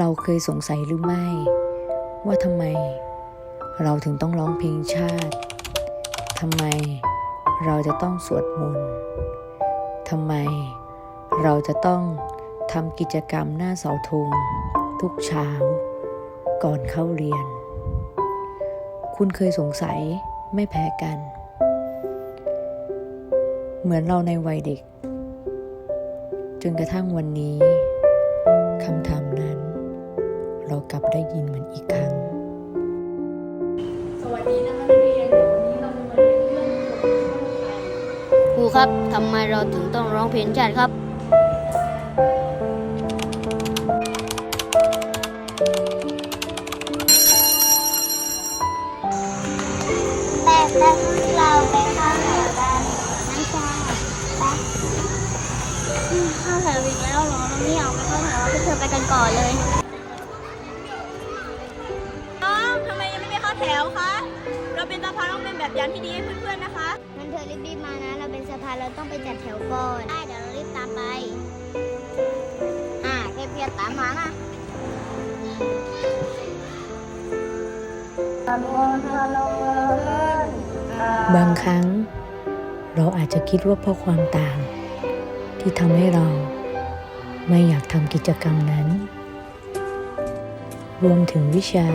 เราเคยสงสัยหรือไม่ ว่าทำไม เราถึงต้องร้องเพลงชาติทำไมเราจะต้องสวดมนต์ทำไมเราจะต้องทำกิจกรรมหน้าเสาธงทุกเช้า ก่อนเข้าเรียน คุณเคยสงสัยไม่แพ้กัน เหมือนเราในวัยเด็ก จนกระทั่งวันนี้คำถามนั้น เรากลับได้ยินมันอีกครั้ง สวัสดีนะคะนักเรียนเดี๋ยววันนี้เราจะมาเรียนเรื่องโครงสร้างไทยครูครับทำไมเราถึงต้องร้องเพลงชาติครับแต่แต่เราไปเข้าแถวกันไม่ใช่ไปอืมเข้าแถวอีกแล้วเหรอเราไม่อยากไปเข้าแถวพวกเธอไปกันก่อนเลย แถวคะ เราเป็นสะพานต้องเป็นแบบอย่างที่ดีให้เพื่อนๆนะคะมันเธอรีบๆมานะ เราเป็นสะพานเราต้องไปจัดแถวก่อน ได้ เดี๋ยวเรารีบตามไป อ่าแค่เพียรตามมานะบางครั้ง เราอาจจะคิดว่าเพราะความต่าง ที่ทำให้เราไม่อยากทำกิจกรรมนั้น รวมถึงวิชา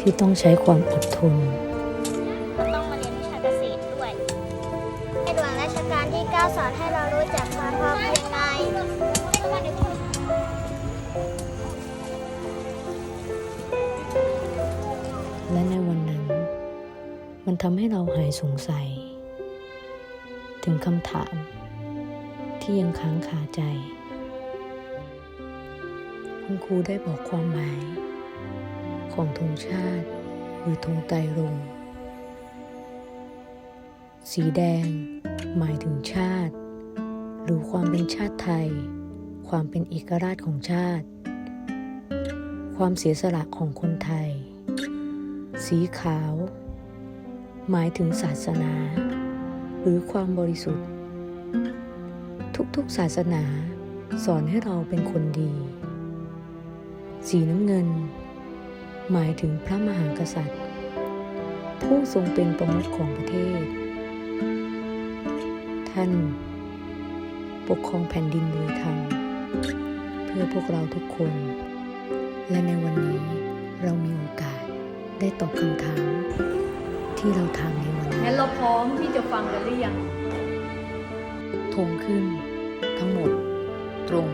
ที่ต้องใช้ความอดทนเราต้องมาเรียนวิชาเกษตรด้วย ในหลวงรัชกาลที่ 9 สอนให้เรารู้จักความพอเพียงไงและในวันนั้น มันทำให้เราหายสงสัย ถึงคำถาม ที่ยังค้างคาใจ คุณครูได้บอกความหมาย ของธงชาติ หรือธงไตรรงค์สีแดง หมายถึงชาติ หรือความเป็นชาติไทย ความเป็นเอกราชของชาติ ความเสียสละของคนไทย สีขาว หมายถึงศาสนา หรือความบริสุทธิ์ ทุกๆศาสนาสอนให้เราเป็นคนดี สีน้ำเงิน หมายถึงพระมหากษัตริย์ ผู้ทรงเป็นประมุขของประเทศ ท่าน ปกครองแผ่นดินโดยธรรมเพื่อพวกเราทุกคน และในวันนี้เรามีโอกาสได้ตอบคำถามที่เราถามในวันงั้นั้นนเราพร้อมที่จะฟังกันหรือยังทงขึ้น ทั้งหมด ตรง